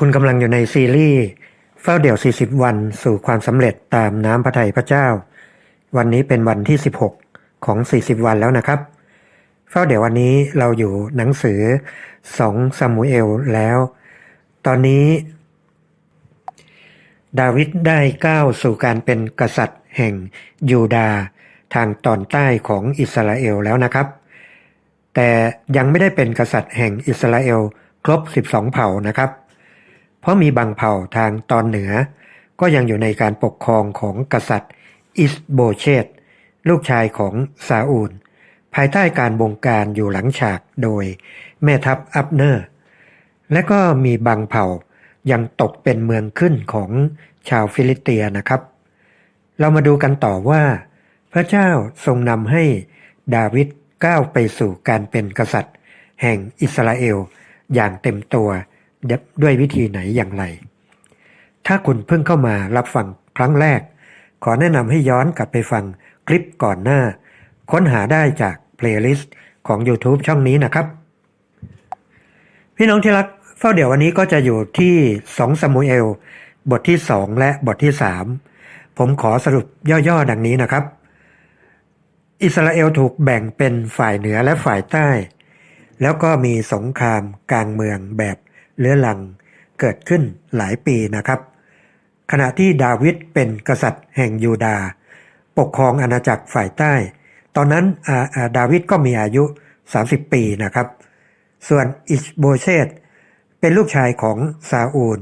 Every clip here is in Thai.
คุณกำลังอยู่ในซีรีส์เฝ้าเดี่ยว 40 วันสู่ความสำเร็จตามน้ำพระทัยพระเจ้า วันนี้เป็นวันที่ 16 ของ 40 วันแล้วนะครับ เฝ้าเดี๋ยววันนี้เราอยู่หนังสือ2ซามูเอลแล้ว ตอนนี้ ดาวิดได้ก้าวสู่การเป็นกษัตริย์แห่งยูดาห์ทางตอนใต้ของอิสราเอลแล้วนะครับ แต่ยังไม่ได้เป็นกษัตริย์แห่งอิสราเอลครบ 12 เผ่านะครับ ราะมีบางเผ่าทางตอนเหนือ ก็ยังอยู่ในการปกครองของกษัตริย์อิสโบเชตลูกชายของซาอูล ภายใต้การบงการอยู่หลังฉากโดยแม่ทัพอับเนอร์ และก็มีบางเผ่ายังตกเป็นเมืองขึ้นของชาวฟิลิเตียนะครับ เรามาดูกันต่อว่า พระเจ้าทรงนำให้ดาวิดก้าวไปสู่การเป็นกษัตริย์ แห่งอิสราเอลอย่างเต็มตัว ด้วยวิธีไหนอย่างไร ถ้าคุณเพิ่งเข้ามารับฟังครั้งแรก ขอแนะนำให้ย้อนกลับไปฟังคลิปก่อนหน้า ค้นหาได้จากเพลย์ลิสต์ของ YouTube ช่องนี้นะครับ พี่น้องที่รักเฝ้าเดี๋ยววันนี้ก็จะอยู่ที่2ซามูเอลบทที่ 2 และบทที่ 3 ผมขอสรุปย่อๆ ดังนี้นะครับ อิสราเอลถูกแบ่งเป็นฝ่ายเหนือและฝ่ายใต้ แล้วก็มีสงครามกลางเมืองแบบ เลื้อรังเกิดขึ้นหลายปีนะครับ ขณะที่ดาวิดเป็นกษัตริย์แห่งยูดา ปกครองอาณาจักรฝ่ายใต้ ตอนนั้นดาวิดก็มีอายุ 30 ปีนะครับ ส่วนอิชโบเชตเป็นลูกชายของซาอูล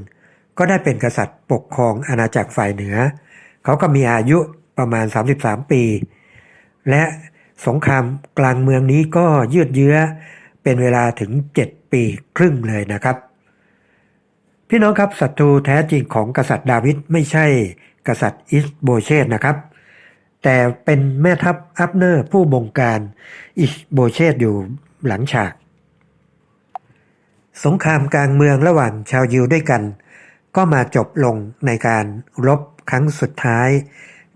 ก็ได้เป็นกษัตริย์ปกครองอาณาจักรฝ่ายเหนือ เขาก็มีอายุประมาณ 33 ปี และสงครามกลางเมืองนี้ก็ยืดเยื้อเป็นเวลาถึง 7 ปีครึ่งเลยนะครับ พี่น้องครับศัตรูแท้จริงของกษัตริย์ดาวิดไม่ใช่กษัตริย์อิสโบเชตนะครับ แต่เป็นแม่ทัพอับเนอร์ผู้บงการอิสโบเชตอยู่หลังฉาก สงครามกลางเมืองระหว่างชาวยิวด้วยกัน ก็มาจบลงในการรบครั้งสุดท้าย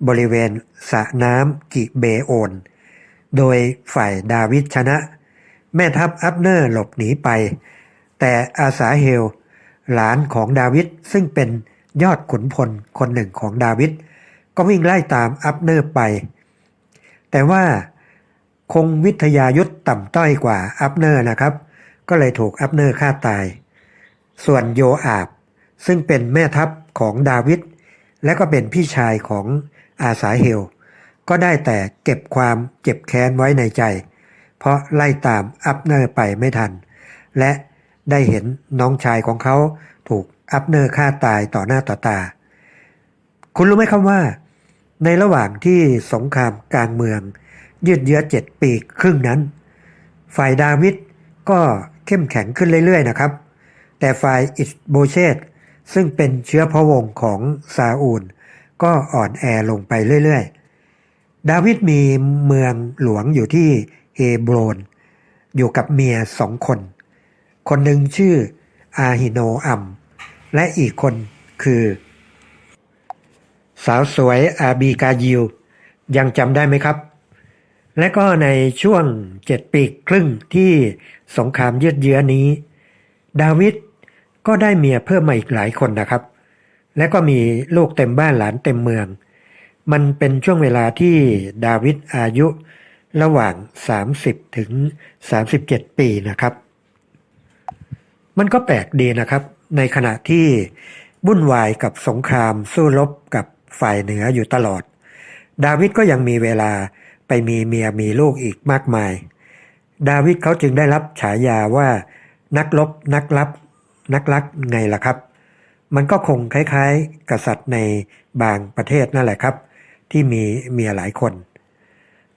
บริเวณสระน้ำกิเบโอน โดยฝ่ายดาวิดชนะ แม่ทัพอับเนอร์หลบหนีไป แต่อาสาเฮล หลานของดาวิดซึ่งเป็นยอดขุนพลคนหนึ่งของดาวิดก็วิ่งไล่ตามอับเนอร์ไป แต่ว่าคงวิทยายุทธต่ำต้อยกว่าอับเนอร์นะครับ ก็เลยถูกอับเนอร์ฆ่าตาย ส่วนโยอาบ ซึ่งเป็นแม่ทัพของดาวิดและก็เป็นพี่ชายของอาสาเฮล ก็ได้แต่เก็บความเจ็บแค้นไว้ในใจ เพราะไล่ตามอับเนอร์ไปไม่ทัน และ ได้เห็นน้องชายของเขาถูกอับเนอร์ฆ่าตายต่อหน้าต่อตา คุณรู้ไหมครับว่า ในระหว่างที่สงครามกลางเมือง ยืดเยื้อเจ็ดปีครึ่งนั้น ฝ่ายดาวิดก็เข้มแข็งขึ้นเรื่อยๆนะครับ แต่ฝ่ายอิสโบเชตซึ่งเป็นเชื้อพระวงศ์ของซาอูล ก็อ่อนแอลงไปเรื่อยๆ ดาวิดมีเมืองหลวงอยู่ที่เฮโบรน อยู่กับเมียสองคน คนหนึ่งชื่ออาฮิโนอัม และอีกคนคือ สาวสวยอาบีกายิว ยังจำได้ไหมครับ และก็ในช่วงเจ็ดปีครึ่งที่สงครามยืดเยื้อนี้ ดาวิดก็ได้เมียเพิ่มมาอีกหลายคนนะครับ และก็มีลูกเต็มบ้านหลานเต็มเมือง มันเป็นช่วงเวลาที่ดาวิดอายุระหว่าง 30 ถึง 37 ปีนะครับ มันก็แปลกดีนะครับ ในขณะที่วุ่นวายกับสงครามสู้รบกับฝ่ายเหนืออยู่ตลอด ดาวิดก็ยังมีเวลาไปมีเมียมีลูกอีกมากมาย ดาวิดเขาจึงได้รับฉายาว่า นักลบนักลับ นักลักไงล่ะครับ มันก็คงคล้ายๆ กษัตริย์ในบางประเทศนั่นแหละครับ ที่มีเมียหลายคน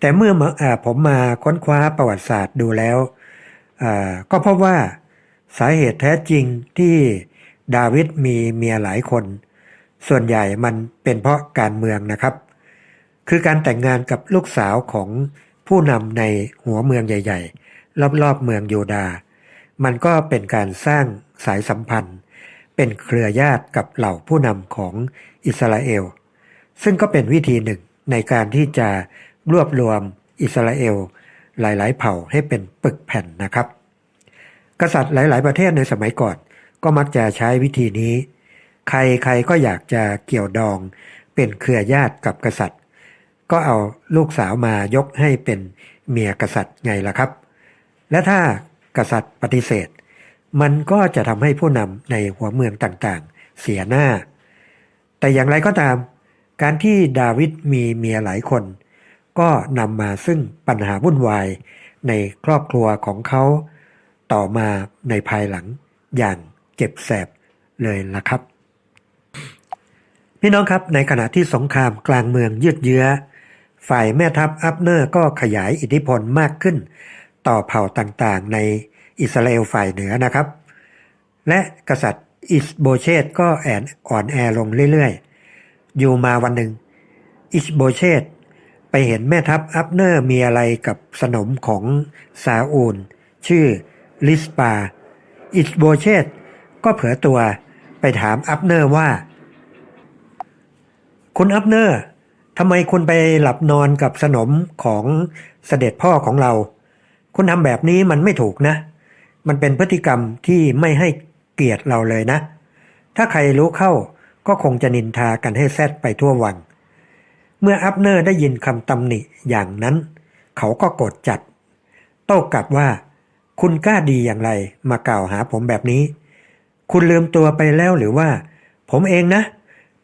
แต่เมื่ออผมมาค้นคว้าประวัติศาสตร์ดูแล้วก็พบว่า สาเหตุแท้จริงที่ดาวิดมีเมียหลายคน ส่วนใหญ่มันเป็นเพราะการเมืองนะครับ คือการแต่งงานกับลูกสาวของผู้นำในหัวเมืองใหญ่ ๆ รอบๆเมืองโยดา มันก็เป็นการสร้างสายสัมพันธ์ เป็นเครือญาติกับเหล่าผู้นำของอิสราเอล ซึ่งก็เป็นวิธีหนึ่งในการที่จะรวบรวมอิสราเอลหลาย ๆ เผ่าให้เป็นปึกแผ่นนะครับ กษัตริย์หลาย ๆ ประเทศในสมัยก่อน ก็มักจะใช้วิธีนี้ ใครใครก็อยากจะเกี่ยวดอง เป็นเครือญาติกับกษัตริย์ ก็เอาลูกสาวมายกให้เป็นเมียกษัตริย์ไงล่ะครับ และถ้ากษัตริย์ปฏิเสธ มันก็จะทำให้ผู้นำในหัวเมืองต่างๆ เสียหน้า แต่อย่างไรก็ตาม การที่ดาวิดมีเมียหลายคน ก็นำมาซึ่งปัญหาวุ่นวายในครอบครัวของเขา ต่อมาในภายหลังอย่างเจ็บแสบเลยล่ะครับ พี่น้องครับในขณะที่สงครามกลางเมืองยืดเยื้อ ฝ่ายแม่ทัพอับเนอร์ก็ขยายอิทธิพลมากขึ้น ต่อเผ่าต่างๆในอิสราเอลฝ่ายเหนือนะครับ และกษัตริย์อิสโบเชตก็แอนอ่อนแอลงเรื่อยๆ อยู่มาวันหนึ่ง อิสโบเชตไปเห็นแม่ทัพอับเนอร์มีอะไรกับสนมของซาอูล ชื่อ ลิสปา อิสโบเชตก็เผลอตัวไปถามอับเนอร์ว่า คุณอับเนอร์ทำไมคุณไปหลับนอนกับสนมของเสด็จพ่อของเรา คุณทำแบบนี้มันไม่ถูกนะ มันเป็นพฤติกรรมที่ไม่ให้เกียรติเราเลยนะ ถ้าใครรู้เข้าก็คงจะนินทากันให้แซดไปทั่ววัง เมื่ออับเนอร์ได้ยินคำตำหนิอย่างนั้น เขาก็โกรธจัด โต้กลับว่า คุณกล้าดีอย่างไรมากล่าวหาผมแบบนี้ คุณลืมตัวไปแล้วหรือว่า ผมเองนะ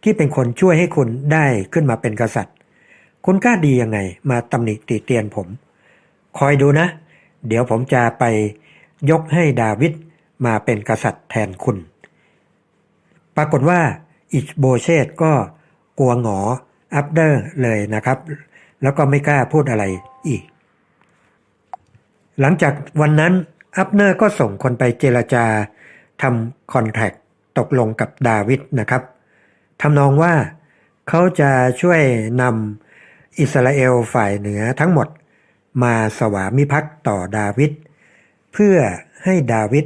ที่เป็นคนช่วยให้คุณได้ขึ้นมาเป็นกษัตริย์ คุณกล้าดียังไง มาตำหนิติเตียนผม คอยดูนะ เดี๋ยวผมจะไปยกให้ดาวิดมาเป็นกษัตริย์แทนคุณ ปรากฏว่าอิชโบเชตก็กลัวหงออับเดอร์เลยนะครับ แล้วก็ไม่กล้าพูดอะไรอีก หลังจากวันนั้นอับเนอร์ก็ส่งคนไปเจรจาทำคอนแทคตกลงกับดาวิดนะครับทำนองว่าเขาจะช่วยนำอิสราเอลฝ่ายเหนือทั้งหมดมาสวามิภักดิ์ต่อดาวิดเพื่อให้ดาวิด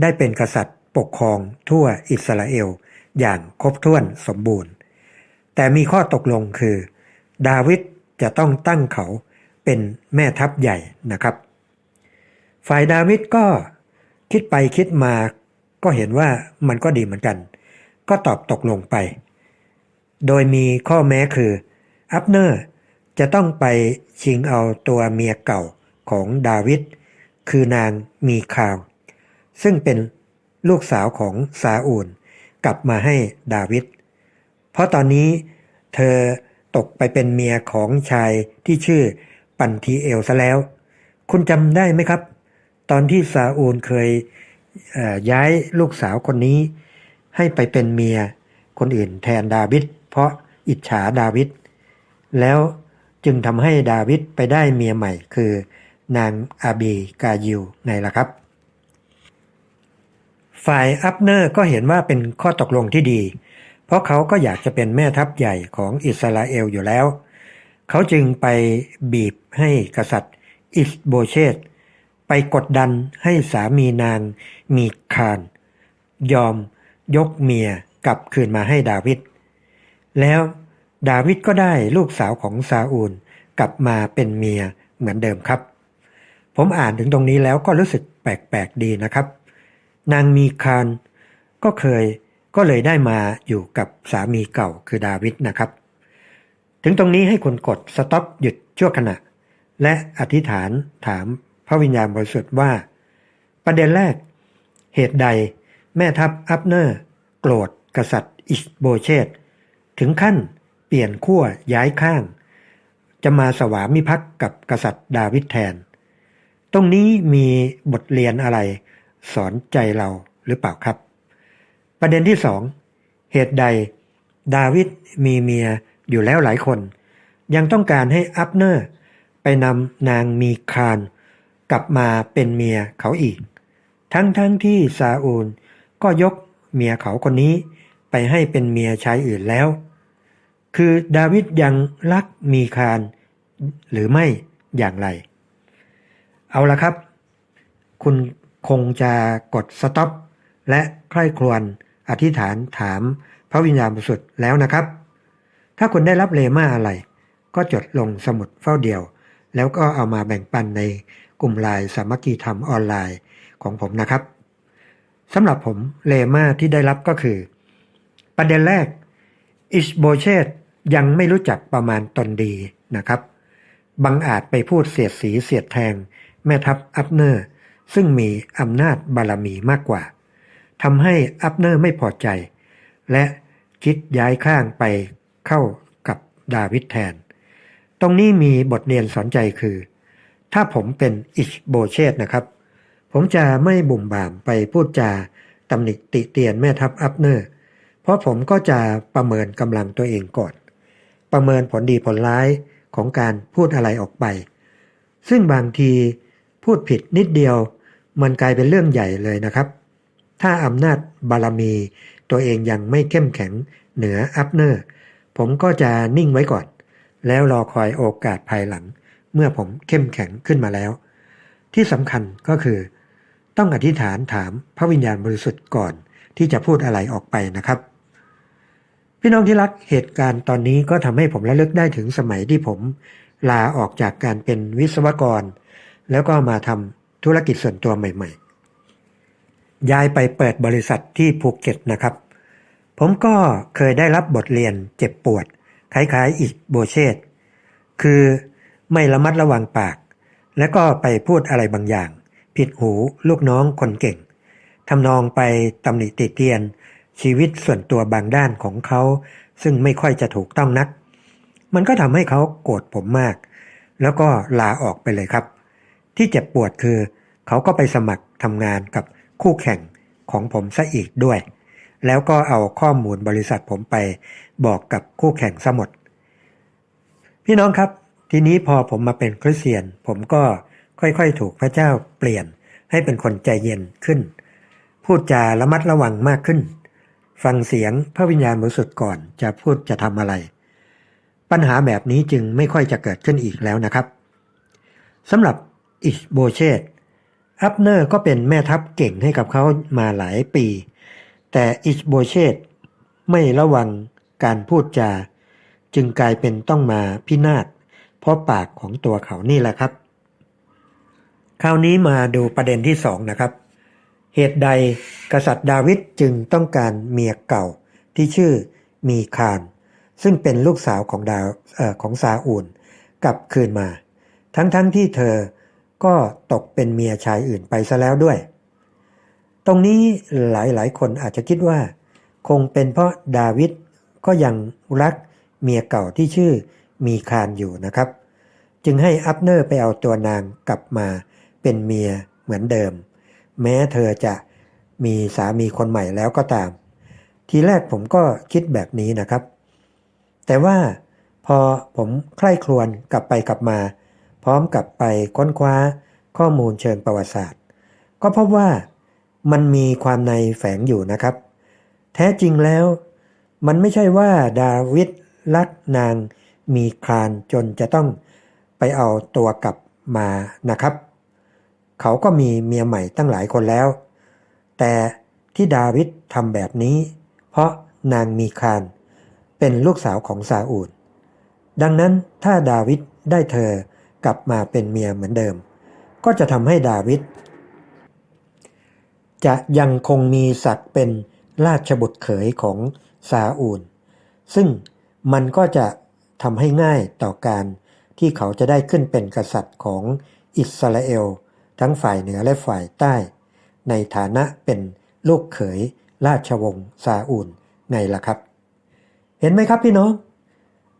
ได้เป็นกษัตริย์ปกครองทั่วอิสราเอลอย่างครบถ้วนสมบูรณ์ แต่มีข้อตกลงคือ ดาวิดจะต้องตั้งเขาเป็นแม่ทัพใหญ่นะครับ ฝ่ายดาวิดก็คิดไปคิดมาก็เห็นว่ามันก็ดีเหมือนกัน ก็ตอบตกลงไป โดยมีข้อแม้คือ อับเนอร์จะต้องไปชิงเอาตัวเมียเก่าของดาวิดคือนางมีคาว ซึ่งเป็นลูกสาวของซาอูลกลับมาให้ดาวิด เพราะตอนนี้เธอตกไปเป็นเมียของชายที่ชื่อปันทีเอลซะแล้ว คุณจำได้ไหมครับ ตอนที่ซาอูลเคยย้ายลูกสาวคนนี้ ให้ไปเป็นเมียคนอื่นแทนดาวิดเพราะอิจฉาดาวิดแล้วจึงทำให้ดาวิดไปได้เมียใหม่คือนางอาบีกายิวไงล่ะครับ ฝ่ายอับเนอร์ก็เห็นว่าเป็นข้อตกลงที่ดี เพราะเขาก็อยากจะเป็นแม่ทัพใหญ่ของอิสราเอลอยู่แล้ว เขาจึงไปบีบให้กษัตริย์อิสโบเชต ไปกดดันให้สามีนางมีคาน ยอมยกเมียกลับคืนมาให้ดาวิดแล้วดาวิดก็ได้ลูกสาวของซาอูลกลับมาเป็นเมียเหมือนเดิมครับ ผมอ่านถึงตรงนี้แล้วก็รู้สึกแปลกๆดีนะครับ นางมีคานก็เคยก็เลยได้มาอยู่กับสามีเก่าคือดาวิดนะครับ ถึงตรงนี้ให้คุณกดสต็อปหยุดชั่วขณะ และอธิษฐานถาม ระวิญญาณบริสุทธิ์ว่า ประเด็นแรก เหตุใดแม่ทัพอับเนอร์ โกรธกษัตริย์อิสโบเชต ถึงขั้นเปลี่ยนขั้วย้ายข้าง จะมาสวามิภักดิ์กับกษัตริย์ดาวิดแทน ตรงนี้มีบทเรียนอะไร สอนใจเราหรือเปล่าครับ ประเด็นที่สองเหตุใด ดาวิดมีเมียอยู่แล้วหลายคน ยังต้องการให้อับเนอร์ ไปนำนางมีคาน กลับมาเป็นเมียเขาอีก ทั้งๆทที่ซาอูลก็ยกเมียเขาคนนี้ไปให้เป็นเมียชายอื่นแล้ว คือดาวิดยังรักมีคานหรือไม่อย่างไร เอาละครับ คุณคงจะกดสต็อปและใคร่ครวญอธิษฐานถามพระวิญญาณบริสุทธิ์แล้วนะครับ ถ้าคุณได้รับเลมาอะไร ก็จดลงสมุดเฝ้าเดียว แล้วก็เอามาแบ่งปันใน กลุ่มไลน์สามัคคีธรรมออนไลน์ของผมนะครับสำหรับผมเลมาที่ได้รับก็คือ ประเด็นแรกอิชโบเชตยังไม่รู้จักประมาณตนดีนะครับ บังอาจไปพูดเสียดสีเสียดแทง แม่ทัพอัปเนอร์ ซึ่งมีอำนาจบารมีมากกว่าทำให้อัปเนอร์ไม่พอใจ และคิดย้ายข้างไปเข้ากับดาวิดแทน ตรงนี้มีบทเรียนสอนใจคือ ถ้าผมเป็นอิชโบเชตนะครับ ผมจะไม่บุ่มบ่ามไปพูดจาตำหนิติเตียนแม่ทัพอัปเนอร์ เพราะผมก็จะประเมินกำลังตัวเองก่อน ประเมินผลดีผลร้ายของการพูดอะไรออกไป ซึ่งบางทีพูดผิดนิดเดียว มันกลายเป็นเรื่องใหญ่เลยนะครับ ถ้าอำนาจบารมีตัวเองยังไม่เข้มแข็งเหนืออัปเนอร์ ผมก็จะนิ่งไว้ก่อน แล้วรอคอยโอกาสภายหลัง เมื่อผมเข้มแข็งขึ้นมาแล้ว ที่สำคัญก็คือ ต้องอธิษฐานถามพระวิญญาณบริสุทธิ์ก่อนที่จะพูดอะไรออกไปนะครับ พี่น้องที่รักเหตุการณ์ตอนนี้ก็ทำให้ผมระลึกได้ถึงสมัยที่ผม ลาออกจากการเป็นวิศวกร แล้วก็มาทำธุรกิจส่วนตัวใหม่ ๆ ย้ายไปเปิดบริษัทที่ภูเก็ตนะครับ ผมก็เคยได้รับบทเรียนเจ็บปวดคล้ายๆอิกโบเชตคือ ไม่ระมัดระวังปาก แล้วก็ไปพูดอะไรบางอย่าง ผิดหูลูกน้องคนเก่งทำนองไปตำหนิติเตียน ชีวิตส่วนตัวบางด้านของเขา ซึ่งไม่ค่อยจะถูกต้องนัก มันก็ทำให้เขาโกรธผมมาก แล้วก็ลาออกไปเลยครับ ที่เจ็บปวดคือ เขาก็ไปสมัครทำงานกับคู่แข่งของผมซะอีกด้วย แล้วก็เอาข้อมูลบริษัทผมไปบอกกับคู่แข่งซะหมด พี่น้องครับ ทีนี้พอผมมาเป็นคริสเตียน ผมก็ค่อยๆ ถูกพระเจ้าเปลี่ยนให้เป็นคนใจเย็นขึ้น พูดจาระมัดระวังมากขึ้น ฟังเสียงพระวิญญาณบริสุทธิ์ก่อนจะพูดจะทำอะไร ปัญหาแบบนี้จึงไม่ค่อยจะเกิดขึ้นอีกแล้วนะครับสำหรับอิชโบเชตอัปเนอร์ก็เป็นแม่ทัพเก่งให้กับเขามาหลายปี แต่อิชโบเชตไม่ระวังการพูดจา จึงกลายเป็นต้องมาพินาศ เพราะปากของตัวเขานี่แหละครับ คราวนี้มาดูประเด็นที่สองนะครับ เหตุใดกษัตริย์ดาวิดจึงต้องการเมียเก่าที่ชื่อมีคาน ซึ่งเป็นลูกสาวของดาวออของซาอูลกลับคืนมา ทั้งๆทที่เธอก็ตกเป็นเมียชายอื่นไปซะแล้วด้วย ตรงนี้หลายๆ คนอาจจะคิดว่า คงเป็นเพราะดาวิดก็ยังรักเมียเก่าที่ชื่อ มีคานอยู่นะครับ จึงให้อัปเนอร์ไปเอาตัวนางกลับมาเป็นเมียเหมือนเดิม แม้เธอจะมีสามีคนใหม่แล้วก็ตาม ทีแรกผมก็คิดแบบนี้นะครับ แต่ว่าพอผมใคร่ครวญกลับไปกลับมา พร้อมกับไปค้นคว้าข้อมูลเชิงประวัติศาสตร์ ก็พบว่ามันมีความในแฝงอยู่นะครับ แท้จริงแล้ว มันไม่ใช่ว่าดาวิดรักนาง มีคลานจนจะต้องไปเอาตัวกลับมานะครับ เขาก็มีเมียใหม่ตั้งหลายคนแล้ว แต่ที่ดาวิดทำแบบนี้ เพราะนางมีคานเป็นลูกสาวของซาอูลดังนั้นถ้าดาวิดได้เธอกลับมาเป็นเมียเหมือนเดิม ก็จะทำให้ดาวิดจะยังคงมีศักดิ์เป็นราชบุตรเขยของซาอูล ซึ่งมันก็จะ ทำให้ง่ายต่อการที่เขาจะได้ขึ้นเป็นกษัตริย์ของอิสราเอล ทั้งฝ่ายเหนือและฝ่ายใต้ ในฐานะเป็นลูกเขยราชวงศ์ซาอูลไงล่ะครับ เห็นไหมครับพี่น้อง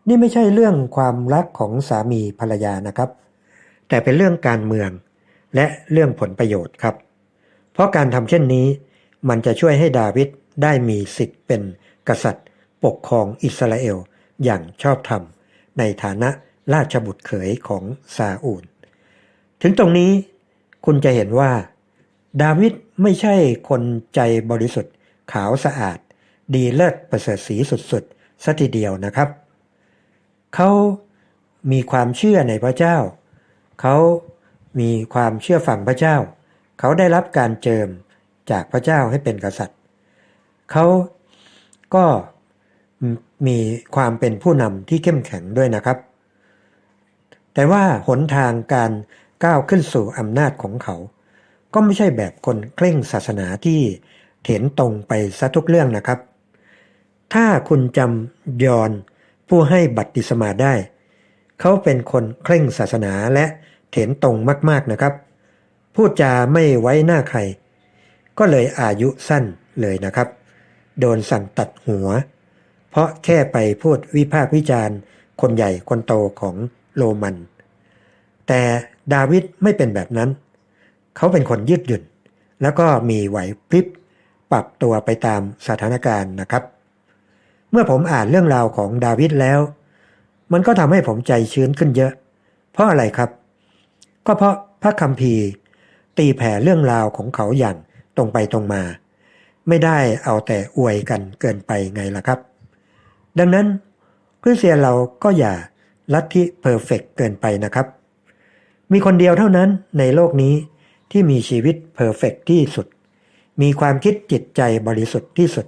นี่ไม่ใช่เรื่องความรักของสามีภรรยานะครับ แต่เป็นเรื่องการเมืองและเรื่องผลประโยชน์ครับ เพราะการทำเช่นนี้ มันจะช่วยให้ดาวิดได้มีสิทธิ์เป็นกษัตริย์ปกครองอิสราเอล อย่างชอบธรรม ในฐานะราชบุตรเขยของซาอูล ถึงตรงนี้คุณจะเห็นว่า ดาวิดไม่ใช่คนใจบริสุทธิ์ ขาวสะอาด ดีเลิศประเสริฐสีสุดๆสัทีเดียวนะครับ เขามีความเชื่อในพระเจ้า เขามีความเชื่อฝังพระเจ้า เขาได้รับการเจิมจากพระเจ้าให้เป็นกษัตริย์ เขาก็ มีความเป็นผู้นำที่เข้มแข็งด้วยนะครับ แต่ว่าหนทางการก้าวขึ้นสู่อำนาจของเขา ก็ไม่ใช่แบบคนเคร่งศาสนาที่เถนตรงไปซะทุกเรื่องนะครับ ถ้าคุณจำยอนผู้ให้บัตติสมาได้ เขาเป็นคนเคร่งศาสนาและเถนตรงมากๆนะครับ พูดจาไม่ไว้หน้าใคร ก็เลยอายุสั้นเลยนะครับ โดนสั่งตัดหัว เพราะแค่ไปพูดวิพากษ์วิจารณ์ คนใหญ่คนโตของโรมัน แต่ดาวิดไม่เป็นแบบนั้น เขาเป็นคนยืดหยุ่น แล้วก็มีไหวพริบปรับตัวไปตามสถานการณ์นะครับ เมื่อผมอ่านเรื่องราวของดาวิดแล้ว มันก็ทำให้ผมใจชื้นขึ้นเยอะ เพราะอะไรครับ ก็เพราะพระคัมภีร์ ตีแผ่เรื่องราวของเขาอย่างตรงไปตรงมา ไม่ได้เอาแต่อวยกันเกินไปไงล่ะครับ ดังนั้นคริสเตียนเราก็อย่าลัทธิเพอร์เฟกเกินไปนะครับ มีคนเดียวเท่านั้นในโลกนี้ที่มีชีวิตเพอร์เฟกที่สุด มีความคิดจิตใจบริสุทธิ์ที่สุด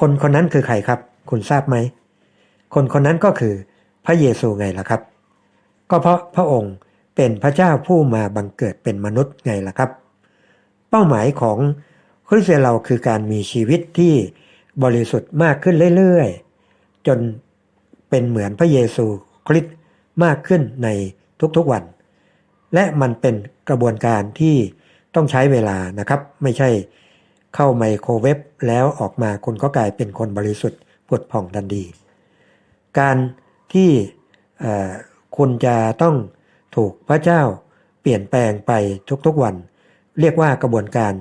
คนคนนั้นคือใครครับ คุณทราบไหม คนคนนั้นก็คือพระเยซูไงล่ะครับ ก็เพราะพระองค์เป็นพระเจ้าผู้มาบังเกิดเป็นมนุษย์ไงล่ะครับ เป้าหมายของคริสเตียนเราคือการมีชีวิตที่บริสุทธิ์มากขึ้นเรื่อยๆ จนเป็นเหมือนพระเยซูคริสต์มากขึ้นในทุกๆวัน และมันเป็นกระบวนการที่ต้องใช้เวลานะครับ ไม่ใช่เข้าไมโครเวฟแล้วออกมาคุณก็กลายเป็นคนบริสุทธิ์ผุดผ่องทันดี การที่เอ่อคุณจะต้องถูกพระเจ้าเปลี่ยนแปลงไปทุกๆวัน เรียกว่ากระบวนการ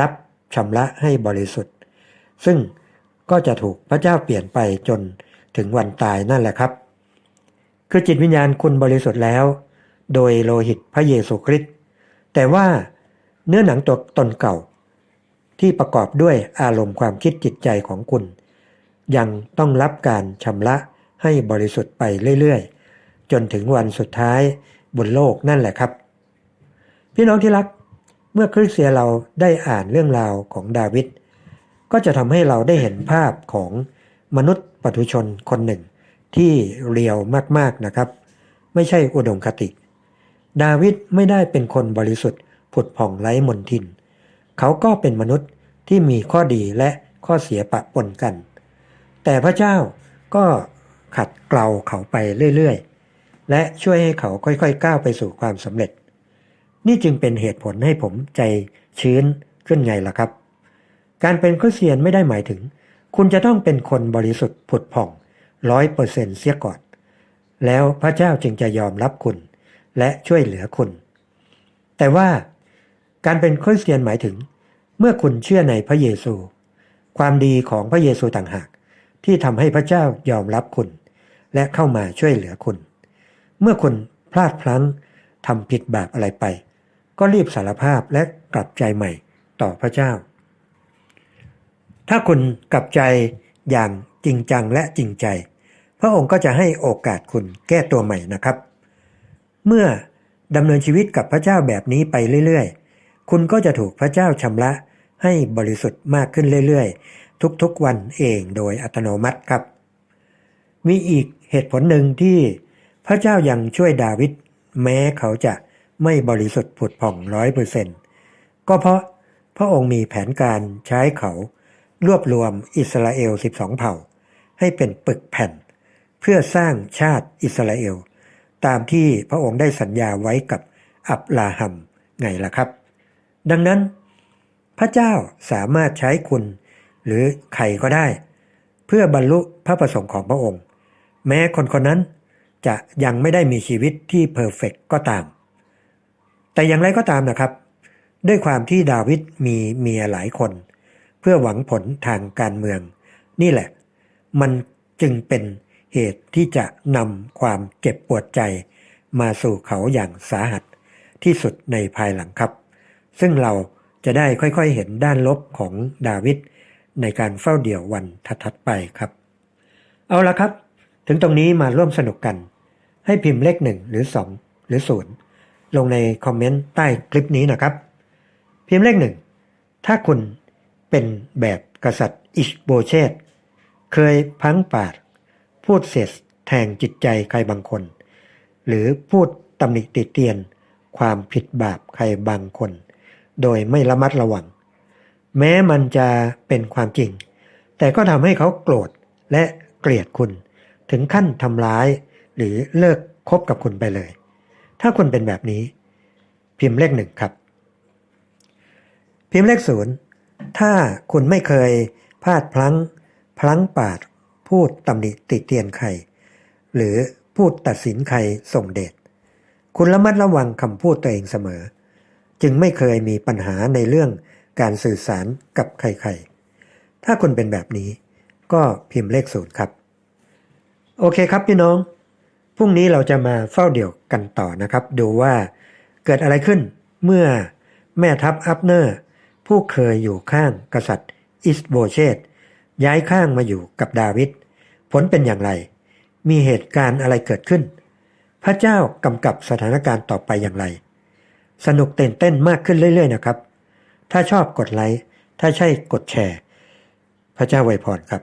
รับชำระให้บริสุทธิ์ ซึ่ง ก็จะถูกพระเจ้าเปลี่ยนไปจนถึงวันตายนั่นแหละครับ คือจิตวิญญาณคุณบริสุทธิ์แล้ว โดยโลหิตพระเยซูคริสต์แต่ว่าเนื้อหนังตัวตนเก่า ที่ประกอบด้วยอารมณ์ความคิดจิตใจของคุณ ยังต้องรับการชำระให้บริสุทธิ์ไปเรื่อยๆ จนถึงวันสุดท้ายบนโลกนั่นแหละครับ พี่น้องที่รัก เมื่อคริสเตียเราได้อ่านเรื่องราวของดาวิด ก็จะทำให้เราได้เห็นภาพของมนุษย์ปัถุชนคนหนึ่ง ที่เรียวมากๆนะครับ ไม่ใช่อุดมคติ ดาวิดไม่ได้เป็นคนบริสุทธิ์ ผุดผ่องไร้มนทิน เขาก็เป็นมนุษย์ที่มีข้อดีและข้อเสียปะปนกัน แต่พระเจ้าก็ขัดเกลาเขาไปเรื่อยๆ และช่วยให้เขาค่อยๆก้าวไปสู่ความสำเร็จ นี่จึงเป็นเหตุผลให้ผมใจชื้นขึ้นไงล่ะครับ การเป็นคริสเตียนไม่ได้หมายถึง คุณจะต้องเป็นคนบริสุทธิ์ผุดผ่องร้อยเปอร์เซ็นเสียก่อน แล้วพระเจ้าจึงจะยอมรับคุณ และช่วยเหลือคุณ แต่ว่าการเป็นคริสเตียนหมายถึง เมื่อคุณเชื่อในพระเยซู ความดีของพระเยซูต่างหาก ที่ทำให้พระเจ้ายอมรับคุณ และเข้ามาช่วยเหลือคุณ เมื่อคุณพลาดพลั้งทำผิดบาปอะไรไป ก็รีบสารภาพและกลับใจใหม่ต่อพระเจ้า ถ้าคุณกลับใจอย่างจริงจังและจริงใจ พระองค์ก็จะให้โอกาสคุณแก้ตัวใหม่นะครับ เมื่อดำเนินชีวิตกับพระเจ้าแบบนี้ไปเรื่อยๆ คุณก็จะถูกพระเจ้าชำระให้บริสุทธิ์มากขึ้นเรื่อยๆ ทุกๆวันเองโดยอัตโนมัติครับ มีอีกเหตุผลหนึ่งที่พระเจ้ายังช่วยดาวิดแม้เขาจะไม่บริสุทธิ์ผุดผ่องร้อยเปอร์เซ็นต์ก็เพราะพระองค์มีแผนการใช้เขา รวบรวมอิสราเอล 12 เผ่า ให้เป็นปึกแผ่น เพื่อสร้างชาติอิสราเอล ตามที่พระองค์ได้สัญญาไว้กับอับราฮัมไงล่ะครับ ดังนั้น พระเจ้าสามารถใช้คุณ หรือใครก็ได้ เพื่อบรรลุพระประสงค์ของพระองค์ แม้คนคนนั้นจะยังไม่ได้มีชีวิตที่เพอร์เฟกก็ตาม แต่อย่างไรก็ตามนะครับ ด้วยความที่ดาวิดมีเมียหลายคน พื่อหวังผลทางการเมือง นี่แหละ มันจึงเป็นเหตุที่จะนำความเจ็บปวดใจมาสู่เขาอย่างสาหัสที่สุดในภายหลังครับ ซึ่งเราจะได้ค่อยๆเห็นด้านลบของดาวิดในการเฝ้าเดี่ยววันถัดๆไปครับ เอาละครับ ถึงตรงนี้มาร่วมสนุกกัน ให้พิมพ์เลขหนึ่งหรือสองหรือศูนย์ลงในคอมเมนต์ใต้คลิปนี้นะครับ พิมพ์เลขหนึ่งถ้าคุณ เป็นแบบกษัตริย์อิชโบเชตเคยพังปาดพูดเสียดแทงจิตใจใครบางคน หรือพูดตำหนิติเตียน ความผิดบาปใครบางคน โดยไม่ระมัดระวัง แม้มันจะเป็นความจริง แต่ก็ทำให้เขาโกรธและเกลียดคุณ ถึงขั้นทำร้าย หรือเลิกคบกับคุณไปเลย ถ้าคุณเป็นแบบนี้ พิมพ์เลขหนึ่งครับ พิมพ์เลขศูนย์ ถ้าคุณไม่เคยพลาดพลั้ง พลั้งปาด พูดตำหนิติเตียนใคร หรือพูดตัดสินใครส่งเดชคุณระมัดระวังคำพูดตัวเองเสมอ จึงไม่เคยมีปัญหาในเรื่องการสื่อสารกับใครๆ ถ้าคุณเป็นแบบนี้ ก็พิมพ์เลขศูนย์ครับ โอเคครับพี่น้อง พรุ่งนี้เราจะมาเฝ้าเดี่ยวกันต่อนะครับ ดูว่าเกิดอะไรขึ้นเมื่อแม่ทัพอับเนอร์ ผู้เคยอยู่ข้างกษัตริย์อิสโบเชตย้ายข้างมาอยู่กับดาวิดผลเป็นอย่างไร มีเหตุการณ์อะไรเกิดขึ้น พระเจ้ากำกับสถานการณ์ต่อไปอย่างไร สนุกเต้นเต้นมากขึ้นเรื่อย ๆ นะครับ ถ้าชอบกดไลค์ถ้าใช่กดแชร์ พระเจ้าไวยพรครับ